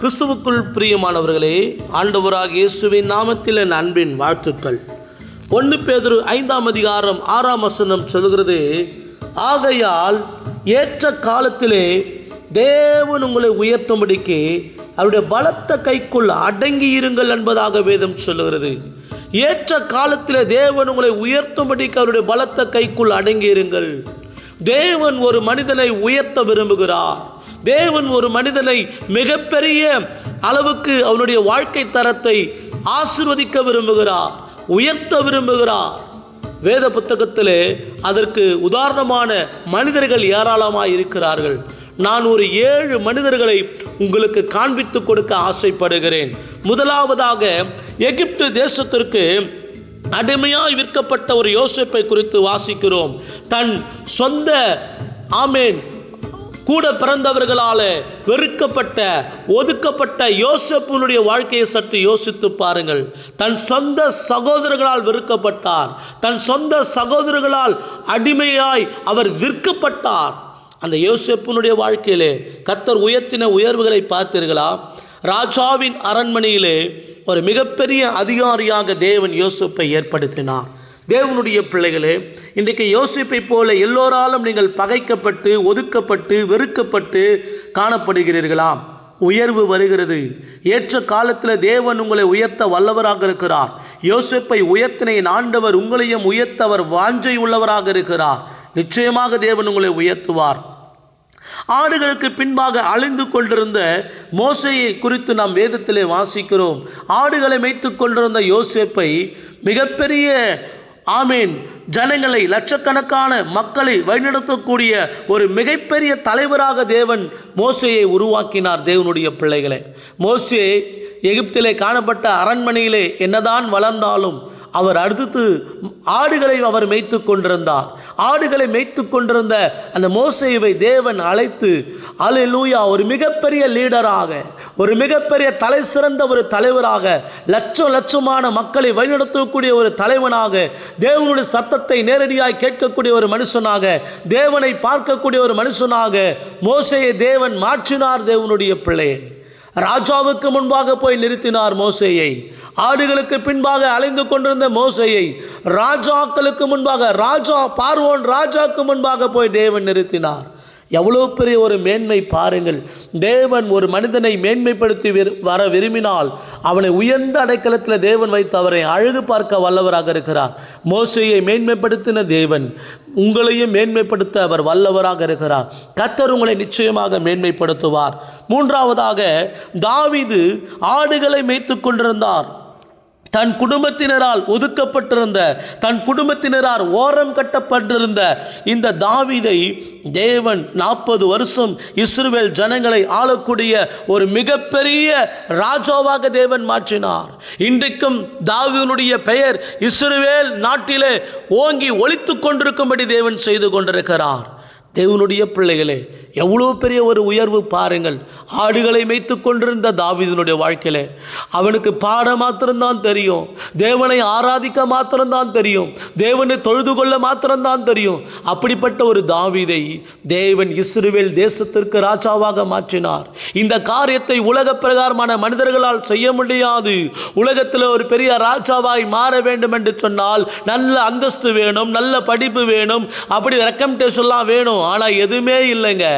கிறிஸ்துவுக்குள் பிரியமானவர்களே ஆண்டவராக இயேசுவின் நாமத்தில் என் அன்பின் வாழ்த்துக்கள். ஒன்று பேதரு ஐந்தாம் அதிகாரம் ஆறாம் வசனம் சொல்கிறது ஆகையால் ஏற்ற காலத்திலே தேவன் உங்களை உயர்த்தும்படிக்கு அவருடைய பலத்த கைக்குள் அடங்கி இருங்கள் என்பதாக வேதம் சொல்லுகிறது. ஏற்ற காலத்திலே தேவன் உங்களை உயர்த்தும்படிக்கு அவருடைய பலத்த கைக்குள் அடங்கி இருங்கள் தேவன் ஒரு மனிதனை உயர்த்த விரும்புகிறார். தேவன் ஒரு மனிதனை மிகப்பெரிய அளவுக்கு அவனுடைய வாழ்க்கை தரத்தை ஆசிர்வதிக்க விரும்புகிறார் உயர்த்த விரும்புகிறார். வேத புத்தகத்திலே அதற்கு உதாரணமான மனிதர்கள் ஏராளமாக இருக்கிறார்கள். நான் ஒரு ஏழு மனிதர்களை உங்களுக்கு காண்பித்து கொடுக்க ஆசைப்படுகிறேன். முதலாவதாக எகிப்து தேசத்திற்கு அடிமையாய் விற்கப்பட்ட ஒரு யோசிப்பை குறித்து வாசிக்கிறோம். தன் சொந்த ஆமேன் கூட பிறந்தவர்களால் வெறுக்கப்பட்ட ஒதுக்கப்பட்ட யோசப்புனுடைய வாழ்க்கையை சற்று யோசித்து பாருங்கள். தன் சொந்த சகோதரர்களால் வெறுக்கப்பட்டார். தன் சொந்த சகோதரர்களால் அடிமையாய் அவர் விற்கப்பட்டார். அந்த யோசப்புனுடைய வாழ்க்கையிலே கத்தர் உயர்த்தின உயர்வுகளை பார்த்தீர்களா? ராஜாவின் அரண்மனையிலே ஒரு மிகப்பெரிய அதிகாரியாக தேவன் யோசிப்பை ஏற்படுத்தினார். தேவனுடைய பிள்ளைகளே இன்றைக்கு யோசிப்பை போல எல்லோராலும் நீங்கள் பகைக்கப்பட்டு ஒதுக்கப்பட்டு வெறுக்கப்பட்டு காணப்படுகிறீர்களா உயர்வு வருகிறது. ஏற்ற காலத்தில் தேவன் உங்களை உயர்த்த வல்லவராக இருக்கிறார். யோசிப்பை உயர்த்தின ஆண்டவர் உங்களையும் உயர்த்தவர் வாஞ்சை உள்ளவராக இருக்கிறார். நிச்சயமாக தேவன் உங்களை உயர்த்துவார். ஆடுகளுக்கு பின்பாக அழிந்து கொண்டிருந்த மோசையை குறித்து நாம் வேதத்திலே வாசிக்கிறோம். ஆடுகளை மேய்த்து கொண்டிருந்த யோசேப்பை மிகப்பெரிய ஆமீன். ஜனங்களை லட்சக்கணக்கான மக்களை வழிநடத்தக்கூடிய ஒரு மிகப்பெரிய தலைவராக தேவன் மோசையை உருவாக்கினார் தேவனுடைய பிள்ளைகளை. மோசே எகிப்திலே காணப்பட்ட அரண்மனையிலே என்னதான் வளர்ந்தாலும் அவர் அடுத்து ஆடுகளை அவர் மேய்த்து கொண்டிருந்தார். ஆடுகளை மேய்த்து கொண்டிருந்த அந்த மோசைவை தேவன் அழைத்து அலையூயா ஒரு மிகப்பெரிய லீடராக ஒரு மிகப்பெரிய தலை சிறந்த ஒரு தலைவராக லட்சம் லட்சமான மக்களை வழிநடத்தக்கூடிய ஒரு தலைவனாக தேவனுடைய சத்தத்தை நேரடியாக கேட்கக்கூடிய ஒரு மனுஷனாக தேவனை பார்க்கக்கூடிய ஒரு மனுஷனாக மோசையை தேவன் மாற்றினார் தேவனுடைய பிள்ளையை. ராஜாவுக்கு முன்பாக போய் நிறுத்தினார் மோசையை. ஆடுகளுக்கு பின்பாக அலைந்து கொண்டிருந்த மோசையை ராஜாக்களுக்கு முன்பாக ராஜா பார்வோன் ராஜாக்கு முன்பாக போய் தேவன் நிறுத்தினார். எவ்வளோ பெரிய ஒரு மேன்மை பாருங்கள். தேவன் ஒரு மனிதனை மேன்மைப்படுத்தி விரு- வர விரும்பினால் அவனை உயர்ந்த அடைக்கலத்தில் தேவன் வைத்து அவரை அழகு பார்க்க வல்லவராக இருக்கிறார். மோசையை மேன்மைப்படுத்தின தேவன் உங்களையும் மேன்மைப்படுத்த அவர் வல்லவராக இருக்கிறார். கத்தர் உங்களை நிச்சயமாக மேன்மைப்படுத்துவார். மூன்றாவதாக தாவிது ஆடுகளை மேய்த்து கொண்டிருந்தார். தன் குடும்பத்தினரால் ஒதுக்கப்பட்டிருந்த தன் குடும்பத்தினரால் ஓரம் கட்டப்பட்டிருந்த இந்த தாவிதை தேவன் நாற்பது வருஷம் இஸ்ரேல் ஜனங்களை ஆளக்கூடிய ஒரு மிகப்பெரிய ராஜாவாக தேவன் மாற்றினார். இன்றைக்கும் தாவியனுடைய பெயர் இஸ்ரேல் நாட்டிலே ஓங்கி ஒழித்து கொண்டிருக்கும்படி தேவன் செய்து கொண்டிருக்கிறார். தேவனுடைய பிள்ளைகளே எவ்வளோ பெரிய ஒரு உயர்வு பாருங்கள். ஆடுகளை மேய்த்து கொண்டிருந்த தாவிதனுடைய வாழ்க்கையில். அவனுக்கு பாட மாத்திரம்தான் தெரியும். தேவனை ஆராதிக்க மாத்திரம்தான் தெரியும். தேவனை தொழுது கொள்ள மாத்திரம்தான் தெரியும். அப்படிப்பட்ட ஒரு தாவீதை தேவன் இஸ்ரேல் தேசத்திற்கு ராஜாவாக மாற்றினார். இந்த காரியத்தை உலக பிரகாரமான மனிதர்களால் செய்ய முடியாது. உலகத்தில் ஒரு பெரிய ராஜாவாய் மாற வேண்டும் என்று சொன்னால் நல்ல அந்தஸ்து வேணும் நல்ல படிப்பு வேணும் அப்படி ரெக்கமெண்டேஷன்லாம் வேணும். ஆனால் எதுவுமே இல்லைங்க.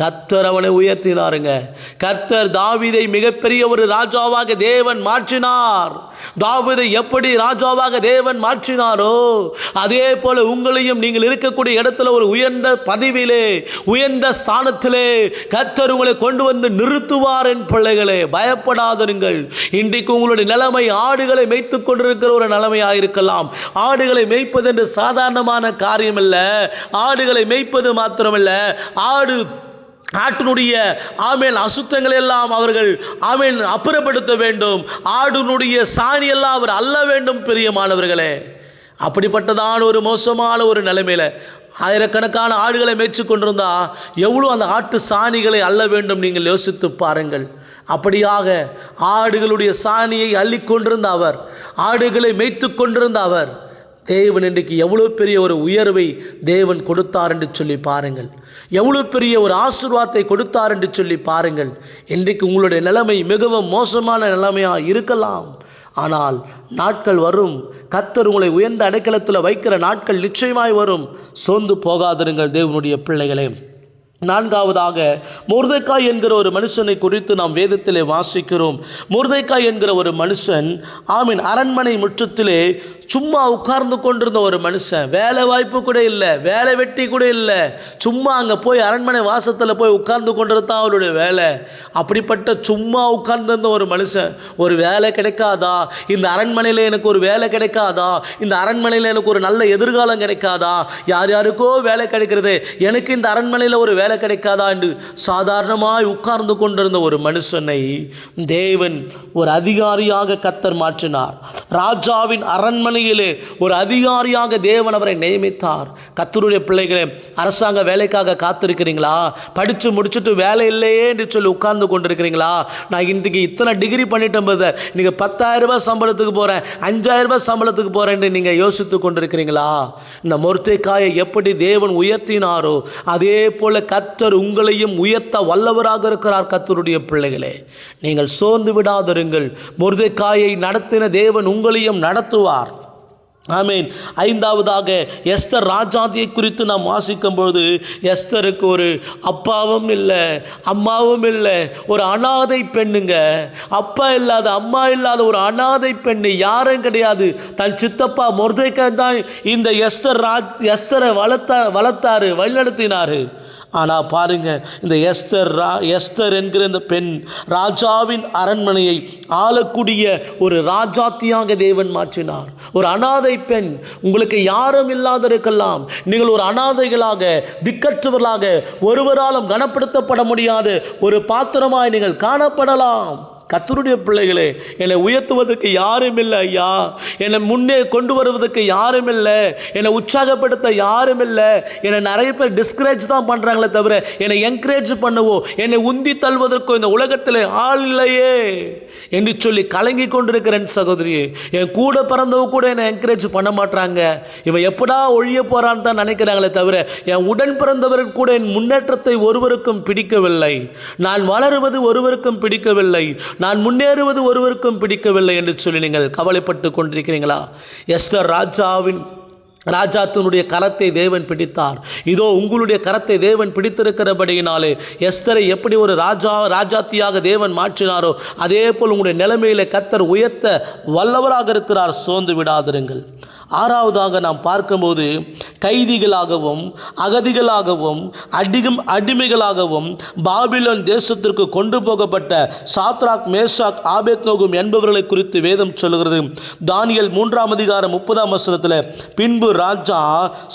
கர்த்தர் அவனை உயர்த்தினாருங்க. கர்த்தர் தாவிதை மிகப்பெரிய ஒரு ராஜாவாக தேவன் மாற்றினார். தாவிதை எப்படி ராஜாவாக தேவன் மாற்றினாரோ அதே போல உங்களையும் நீங்கள் இருக்கக்கூடிய இடத்துல ஒரு உயர்ந்த பதவியிலே உயர்ந்த ஸ்தானத்திலே கர்த்தர் உங்களை கொண்டு வந்து நிறுத்துவார் என் பிள்ளைகளே. பயப்படாதிருங்கள். இன்றைக்கு உங்களுடைய நிலைமை ஆடுகளை மேய்த்து கொண்டிருக்கிற ஒரு நிலைமையாக இருக்கலாம். ஆடுகளை மேய்ப்பது என்று சாதாரணமான காரியம் ஆடுகளை மேய்ப்பது மாத்திரமல்ல. ஆடு ஆட்டினுடைய ஆமேல் அசுத்தங்கள் எல்லாம் அவர்கள் ஆமேன் அப்புறப்படுத்த வேண்டும். ஆடுனுடைய சாணி எல்லாம் அவர் அல்ல வேண்டும் பிரியமானவர்களே. அப்படிப்பட்டதான ஒரு மோசமான ஒரு நிலைமையில ஆயிரக்கணக்கான ஆடுகளை மேய்ச்சி கொண்டிருந்தா எவ்வளோ அந்த ஆட்டு சாணிகளை அள்ள வேண்டும் நீங்கள் யோசித்து பாருங்கள். அப்படியாக ஆடுகளுடைய சாணியை அள்ளி கொண்டிருந்த அவர் ஆடுகளை மேய்த்து கொண்டிருந்த அவர் தேவன் இன்றைக்கு எவ்வளோ பெரிய ஒரு உயர்வை தேவன் கொடுத்தார் என்று சொல்லி பாருங்கள். எவ்வளோ பெரிய ஒரு ஆசிர்வாதத்தை கொடுத்தார் என்று சொல்லி பாருங்கள். இன்றைக்கு உங்களுடைய நிலைமை மிகவும் மோசமான நிலைமையாக இருக்கலாம். ஆனால் நாட்கள் வரும். கத்தர் உங்களை உயர்ந்த அடைக்கலத்தில் வைக்கிற நாட்கள் நிச்சயமாய் வரும். சோர்ந்து போகாதிருங்கள் தேவனுடைய பிள்ளைகளே. நான்காவதாக முர்தைக்காய் என்கிற ஒரு மனுஷனை குறித்து நாம் வேதத்திலே வாசிக்கிறோம். முர்தைக்காய் என்கிற ஒரு மனுஷன் ஆமீன் அரண்மனை முற்றத்திலே சும்மா உட்கார்ந்து கொண்டிருந்த ஒரு மனுஷன். வேலை வாய்ப்பு கூட இல்லை வேலை வெட்டி கூட இல்லை. சும்மா அங்கே போய் அரண்மனை வாசத்தில் போய் உட்கார்ந்து கொண்டிருந்தான் அவருடைய வேலை. அப்படிப்பட்ட சும்மா உட்கார்ந்திருந்த ஒரு மனுஷன் ஒரு வேலை கிடைக்காதா? இந்த அரண்மனையில் எனக்கு ஒரு வேலை கிடைக்காதா? இந்த அரண்மனையில் எனக்கு ஒரு நல்ல எதிர்காலம் கிடைக்காதா? யார் யாருக்கோ வேலை கிடைக்கிறது. எனக்கு இந்த அரண்மனையில் ஒரு வேலை கிடைக்காதா என்று சாதாரணமாய் உட்கார்ந்து கொண்டிருந்த ஒரு மனுஷனை தேவன் ஒரு அதிகாரியாக கத்தர் மாற்றினார். ராஜாவின் அரண்மனையிலே ஒரு அதிகாரியாக தேவன் அவரை நியமித்தார். கத்தருடைய பிள்ளைகளை அரசாங்க வேலைக்காக காத்திருக்கிறீங்களா? படித்து முடிச்சுட்டு வேலை இல்லையே என்று சொல்லி உட்கார்ந்து கொண்டிருக்கிறீங்களா? நான் இன்றைக்கு இத்தனை டிகிரி பண்ணிட்டேன் பிரதர் நீங்கள் பத்தாயிரம் ரூபாய் சம்பளத்துக்கு போகிறேன் அஞ்சாயிரம் ரூபாய் சம்பளத்துக்கு போகிறேன்னு நீங்கள் யோசித்து கொண்டிருக்கிறீங்களா? இந்த மொர்த்தைக்காயை எப்படி தேவன் உயர்த்தினாரோ அதே போல் போல கத்தர் உங்களையும் உயர்த்த வல்லவராக இருக்கிறார் கத்தருடைய பிள்ளைகளே. நீங்கள் சோர்ந்து விடாதிருங்கள். முருதைக்காயை நடத்தின தேவன் உங்களையும் நடத்துவார். ஆமீன். ஐந்தாவதாக எஸ்தர் ராஜாதியை குறித்து நாம் வாசிக்கும் பொழுது எஸ்தருக்கு ஒரு அப்பாவும் இல்லை அம்மாவும் இல்லை ஒரு அனாதை பெண்ணுங்க. அப்பா இல்லாத அம்மா இல்லாத ஒரு அனாதை பெண்ணு யாரும் கிடையாது. தன் சித்தப்பா முருதைக்காய் தான் இந்த எஸ்தர் ராஜ் எஸ்தரை வளர்த்தா வளர்த்தாரு வழிநடத்தினாரு. ஆனால் பாருங்க இந்த எஸ்தர் ரா எஸ்தர் என்கிற இந்த பெண் ராஜாவின் அரண்மனையை ஆளக்கூடிய ஒரு ராஜாத்தியாக தேவன் மாற்றினார். ஒரு அனாதை பெண் உங்களுக்கு யாரும் இல்லாதிருக்கலாம். நீங்கள் ஒரு அனாதைகளாக திக்கற்றவர்களாக ஒருவராலும் கனப்படுத்தப்பட முடியாத. ஒரு பாத்திரமாய் நீங்கள் காணப்படலாம். கத்தருடைய பிள்ளைகளே என்னை உயர்த்துவதற்கு யாரும் இல்லை ஐயா. என்னை முன்னே கொண்டு வருவதற்கு யாரும் இல்லை என்னை உற்சாகப்படுத்த யாரும் இல்லை என்னை நிறைய பேர் டிஸ்கரேஜ் தான் பண்ணுறாங்களே தவிர என்னை என்கரேஜ் பண்ணவோ என்னை உந்தி தள்ளுவதற்கோ இந்த உலகத்தில் ஆள் இல்லையே என்று சொல்லி கலங்கி கொண்டிருக்கிறேன் சகோதரி என் கூட பிறந்தவ கூட என்னை என்கரேஜ் பண்ண மாட்டாங்க இவன் எப்படா ஒழிய போகிறான்னு தான் நினைக்கிறாங்களே தவிர என் உடன் பிறந்தவர்கள் கூட என் முன்னேற்றத்தை ஒருவருக்கும் பிடிக்கவில்லை. நான் வளருவது ஒருவருக்கும் பிடிக்கவில்லை. நான் முன்னேறுவது ஒருவருக்கும் பிடிக்கவில்லை என்று சொல்லி நீங்கள் கவலைப்பட்டு கொண்டிருக்கிறீங்களா? எஸ்டர் ராஜாவின் ராஜாத்தினுடைய கரத்தை தேவன் பிடித்தார். இதோ உங்களுடைய கரத்தை தேவன் பிடித்திருக்கிறபடியினாலே எஸ்தரை எப்படி ஒரு ராஜா ராஜாத்தியாக தேவன் மாற்றினாரோ அதே போல் உங்களுடைய நிலைமையில கத்தர் உயர்த்த வல்லவராக இருக்கிறார். சோர்ந்து விடாதிருங்கள். ஆறாவதாக நாம் பார்க்கும்போது கைதிகளாகவும் அகதிகளாகவும் அடிகும் அடிமைகளாகவும் பாபிலோன் தேசத்திற்கு கொண்டு போகப்பட்ட சாத்ராக் மேஷாக் ஆபேத்நோகும் என்பவர்களை குறித்து வேதம் சொல்கிறது தானியல் மூன்றாம் அதிகாரம் முப்பதாம் வசனத்தில் பின்பு ராஜா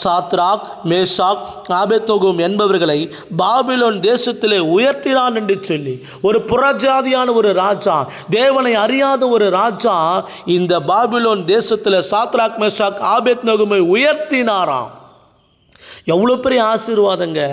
சாத்ராக் மேஷாக் ஆபேத்நோகும் என்பவர்களை பாபிலோன் தேசத்திலே உயர்த்தினான் என்று சொல்லி ஒரு புறஜாதியான ஒரு ராஜா தேவனை அறியாத ஒரு ராஜா இந்த பாபிலோன் தேசத்தில் சாத்ராக் மேஷாக் ஆபேத்நோகுமை உயர்த்தினாராம். எவ்வளோ பெரிய ஆசீர்வாதங்க.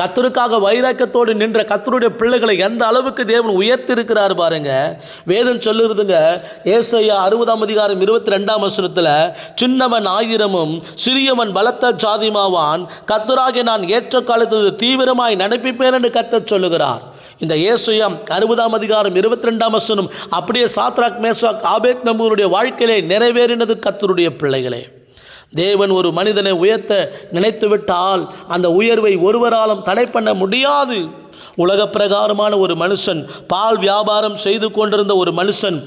கத்தருக்காக வைராக்கியத்தோடு நின்ற கத்தருடைய பிள்ளைகளை எந்த அளவுக்கு தேவன் உயர்த்திருக்கிறார் பாருங்க. வேதம் சொல்லுறதுங்க ஏசையா அறுபதாம் அதிகாரம் இருபத்தி ரெண்டாம் வசனத்தில் சின்னவன் ஆயிரமும் சிறியவன் பலத்த ஜாதிமாவான் கத்தராகிய நான் ஏற்ற காலத்தில் தீவிரமாய் நடப்பிப்பேன் என்று கத்தர் சொல்லுகிறார். இந்த ஏசுயம் அறுபதாம் அதிகாரம் இருபத்தி ரெண்டாம் வசனம் அப்படியே சாத்ராக் மேசாக் ஆபேத் நம்மளுடைய வாழ்க்கையிலே நிறைவேறினது கத்தருடைய பிள்ளைகளே. தேவன் ஒரு மனிதனை உயர்த்த நினைத்துவிட்டால் அந்த உயர்வை ஒருவராலும் தடை பண்ண முடியாது. உலக பிரகாரமான ஒரு மனுஷன் பால் வியாபாரம் செய்து கொண்டிருந்த ஒரு மனுஷன்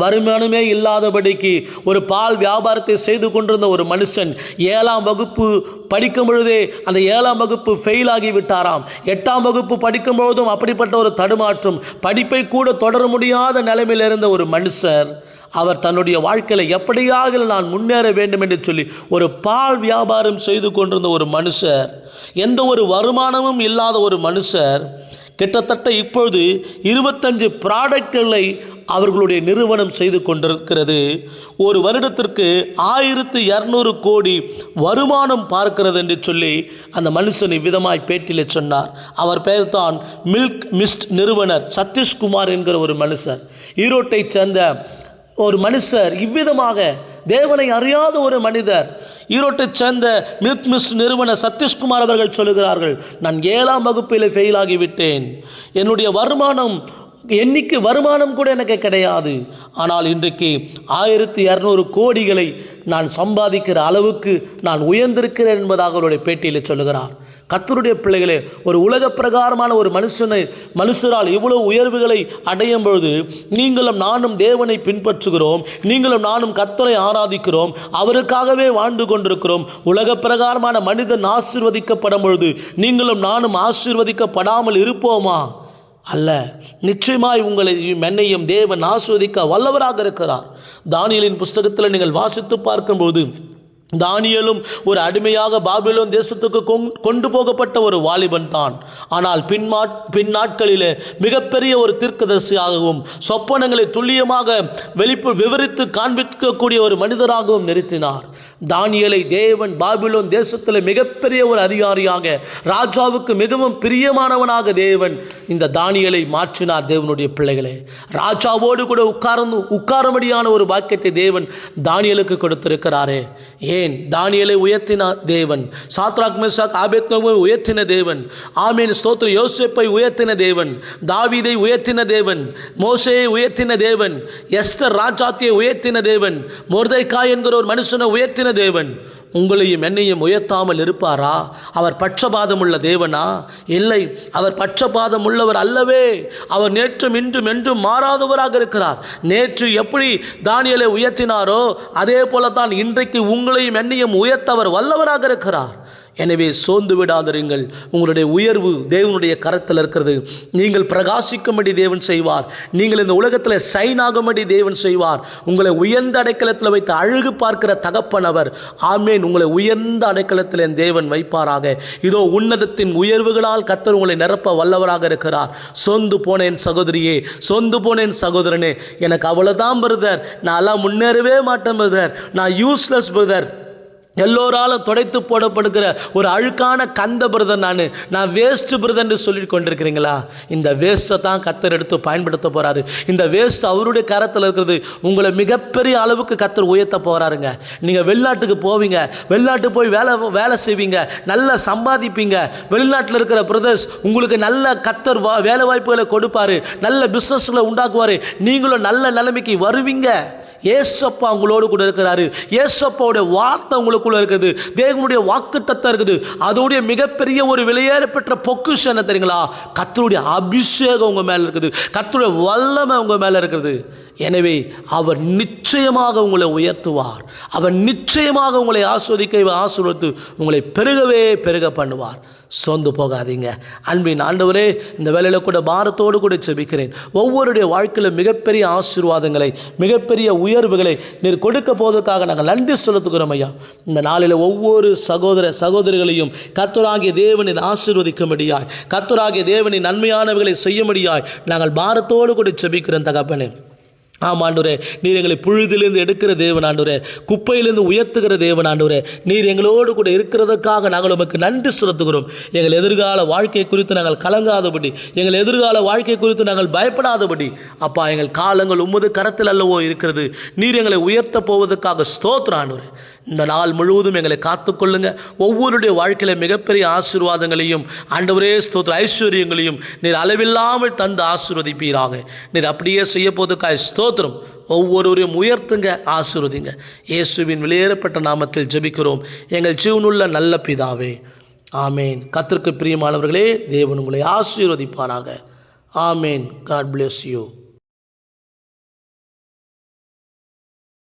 வருமானமே இல்லாதபடிக்கு ஒரு பால் வியாபாரத்தை செய்து கொண்டிருந்த ஒரு மனுஷன் ஏழாம் வகுப்பு படிக்கும் பொழுதே அந்த ஏழாம் வகுப்பு ஃபெயில் ஆகிவிட்டாராம். எட்டாம் வகுப்பு படிக்கும் பொழுதும் அப்படிப்பட்ட ஒரு தடுமாற்றம் படிப்பை கூட தொடர முடியாத நிலைமையில் இருந்த ஒரு மனுஷர் அவர் தன்னுடைய வாழ்க்கையில் எப்படியாக நான் முன்னேற வேண்டும் என்று சொல்லி ஒரு பால் வியாபாரம் செய்து கொண்டிருந்த ஒரு மனுஷர் எந்த ஒரு வருமானமும் இல்லாத ஒரு மனுஷர் கிட்டத்தட்ட இப்பொழுது இருபத்தஞ்சு ப்ராடக்ட்களை அவர்களுடைய நிறுவனம் செய்து கொண்டிருக்கிறது. ஒரு வருடத்திற்கு ஆயிரத்து இரநூறு கோடி வருமானம் பார்க்கிறது என்று சொல்லி அந்த மனுஷன் இவ்விதமாய் பேட்டியில் சொன்னார். அவர் பெயர் தான் மில்க் மிஸ்ட் நிறுவனர் சதீஷ்குமார் என்கிற ஒரு மனுஷர். ஈரோட்டைச் சேர்ந்த ஒரு மனுஷர் இவ்விதமாக தேவனை அறியாத ஒரு மனிதர் ஈரோட்டைச் சேர்ந்த மில்க் மிஸ் நிறுவன சதீஷ்குமார் அவர்கள் சொல்லுகிறார்கள் நான் ஏழாம் வகுப்பில் ஃபெயில் ஆகிவிட்டேன். என்னுடைய வருமானம் எண்ணிக்கை வருமானம் கூட எனக்கு கிடையாது. ஆனால் இன்றைக்கு ஆயிரத்தி இரநூறு கோடிகளை நான் சம்பாதிக்கிற அளவுக்கு நான் உயர்ந்திருக்கிறேன் என்பதாக அவருடைய பேட்டியில் சொல்லுகிறார். கத்தருடைய பிள்ளைகளே ஒரு உலக பிரகாரமான ஒரு மனுஷனை மனுஷரால் இவ்வளவு உயர்வுகளை அடையும் பொழுது நீங்களும் நானும் தேவனை பின்பற்றுகிறோம் நீங்களும் நானும் கத்தரை ஆராதிக்கிறோம் அவருக்காகவே வாழ்ந்து கொண்டிருக்கிறோம். உலக பிரகாரமான மனிதன் ஆசீர்வதிக்கப்படும் பொழுது நீங்களும் நானும் ஆசீர்வதிக்கப்படாமல் இருப்போமா? அல்ல. நிச்சயமாய் உங்களை மென்னையும் தேவன் ஆஸ்வதிக்க வல்லவராக இருக்கிறார். தானியலின் புஸ்தகத்தில் நீங்கள் வாசித்து பார்க்கும்போது தானியலும் ஒரு அடிமையாக பாபிலோன் தேசத்துக்கு கொங்- கொண்டு போகப்பட்ட ஒரு வாலிபன் தான். ஆனால் பின்மா பின் நாட்களிலே மிகப்பெரிய ஒரு தீர்க்கதரிசியாகவும் சொப்பனங்களை துல்லியமாக வெளிப்பு விவரித்து காண்பிக்கக்கூடிய ஒரு மனிதராகவும் நிறுத்தினார். தானியலை தேவன் பாபிலோன் தேசத்தில் மிகப்பெரிய ஒரு அதிகாரியாக ராஜாவுக்கு மிகவும் பிரியமானவனாக தேவன் இந்த தானியலை மாற்றினார் தேவனுடைய பிள்ளைகளே. ராஜாவோடு கூட உட்கார்ந்து உட்காரும்படியான ஒரு வாக்கியத்தை தேவன் தானியலுக்கு கொடுத்திருக்கிறாரே. ஏன் தானியலை உயர்த்தின தேவன். சாத்ராக் மெசாக் ஆபேத்னோவை உயர்த்தின தேவன். ஆமீன். ஸ்தோத்ர யோசிப்பை உயர்த்தின தேவன். தாவீதை உயர்த்தின தேவன். மோசையை உயர்த்தின தேவன். எஸ்தர் ராஜாத்தியை உயர்த்தின தேவன். மொர்தைக்கா என்கிற ஒரு மனுஷனை உயர்த்தின தேவன். உங்களையும் என்னையும் உயர்த்தாமல் இருப்பாரா? அவர் பட்சபாதம் உள்ள தேவனா? இல்லை. அவர் பட்சபாதம் உள்ளவர் அல்லவே. அவர் நேற்றும் இன்றும் என்றும் மாறாதவராக இருக்கிறார். நேற்று எப்படி தானியலை உயர்த்தினாரோ அதே போல தான் இன்றைக்கு உங்களையும் என்னையும் வல்லவராக இருக்கிறார். எனவே சோர்ந்து விடாதிருங்கள். உங்களுடைய உயர்வு தேவனுடைய கரத்தில் இருக்கிறது. நீங்கள் பிரகாசிக்கும்படி தேவன் செய்வார். நீங்கள் இந்த உலகத்தில் சைன் ஆகும்படி தேவன் செய்வார். உங்களை உயர்ந்த அடைக்கலத்தில் வைத்து அழகு பார்க்கிற தகப்பனவர் ஆமேன். உங்களை உயர்ந்த அடைக்கலத்தில் என் தேவன் வைப்பாராக. இதோ உன்னதத்தின் உயர்வுகளால் கத்தர் உங்களை நிரப்ப வல்லவராக இருக்கிறார். சொந்து போனேன் சகோதரியே சொந்து போனேன் சகோதரனே. எனக்கு அவ்வளோதான் பிரதர் நான் எல்லாம் முன்னேறவே மாட்டேன் பிரதர் நான் யூஸ்லெஸ் பிரதர் எல்லோராலும் துடைத்து போடப்படுகிற ஒரு அழுக்கான கந்த பிரதன் நான். நான் வேஸ்ட் பிரதன் சொல்லிட்டு கொண்டிருக்கிறீங்களா? இந்த வேஸ்ட்டை தான் கத்தர் எடுத்து பயன்படுத்த போகிறாரு இந்த வேஸ்ட் அவருடைய கரத்தில் இருக்கிறது. உங்களை மிகப்பெரிய அளவுக்கு கத்தர் உயர்த்த போகிறாருங்க நீங்கள் வெளிநாட்டுக்கு போவீங்க. வெளிநாட்டு போய் வேலை வேலை செய்வீங்க. நல்லா சம்பாதிப்பீங்க. வெளிநாட்டில் இருக்கிற பிரதர்ஸ் உங்களுக்கு நல்ல கத்தர் வா வேலை வாய்ப்புகளை கொடுப்பாரு. நல்ல பிஸ்னஸில் உண்டாக்குவார். நீங்களும் நல்ல நிலைமைக்கு வருவீங்க. ஏசப்பா உங்களோடு கூட இருக்கிறாரு. ஏசப்பாவுடைய வார்த்தை உங்களுக்குள்ள இருக்குது. தேவனுடைய வாக்கு தத்தம் இருக்குது. அதோடைய மிகப்பெரிய ஒரு வெளியேற பெற்ற பொக்குஷம் என்ன தெரியுங்களா? கத்தருடைய அபிஷேகம் உங்க மேல இருக்குது. கத்தருடைய வல்லமை உங்க மேல இருக்குது. எனவே அவர் நிச்சயமாக உங்களை உயர்த்துவார். அவர் நிச்சயமாக உங்களை ஆஸ்வதிக்க ஆசீர்வதித்து உங்களை பெருகவே பெருக பண்ணுவார். சோர்ந்து போகாதீங்க. அன்பின் ஆண்டவரே இந்த வேலையில் கூட பாரத்தோடு கூட செபிக்கிறேன் ஒவ்வொருடைய வாழ்க்கையில் மிகப்பெரிய ஆசீர்வாதங்களை மிகப்பெரிய உயர்வுகளை நீர் கொடுக்க போவதற்காக நாங்கள் நன்றி செலுத்துகிறோம் ஐயா. இந்த நாளில் ஒவ்வொரு சகோதர சகோதரிகளையும் கத்துராகிய தேவனின் ஆசீர்வதிக்கும்படியாய் கத்துராகிய தேவனின் நன்மையானவைகளை செய்யும்படியாய் நாங்கள் பாரத்தோடு கூட செபிக்கிறோம் தகப்பனே. ஆமாண்டூரே நீர் எங்களை புழுதிலிருந்து எடுக்கிற தேவனாண்டூரே குப்பையிலிருந்து உயர்த்துகிற தேவனாண்டூரே நீர் எங்களோடு கூட இருக்கிறதுக்காக நாங்கள் உமக்கு நன்றி செலுத்துகிறோம். எங்கள் எதிர்கால வாழ்க்கை குறித்து நாங்கள் கலங்காதபடி எங்கள் எதிர்கால வாழ்க்கை குறித்து நாங்கள் பயப்படாதபடி அப்பா எங்கள் காலங்கள் உமது கரத்தில் அல்லவோ இருக்கிறது. நீர் எங்களை உயர்த்த போவதற்காக ஸ்தோத்திராண்டூரே இந்த நாள் முழுவதும் எங்களை காத்துக்கொள்ளுங்க ஒவ்வொருடைய வாழ்க்கையில மிகப்பெரிய ஆசீர்வாதங்களையும் ஆண்டவரே ஸ்தோத்திர ஐஸ்வர்யங்களையும் நீர் அளவில்லாமல் தந்து ஆசீர்வதிப்பீராக. நீர் அப்படியே செய்ய போதுக்காய் ஸ்தோத்திரம். ஒவ்வொருவரையும் உயர்த்துங்க ஆசிர்வதிங்க. இயேசுவின் வெளியேறப்பட்ட நாமத்தில் ஜெபிக்கிறோம். எங்கள் ஜீவனுள்ள நல்ல பிதாவே. ஆமேன். கத்திற்கு பிரியமானவர்களே தேவன் உங்களை ஆசீர்வதிப்பாராக. ஆமேன். God bless you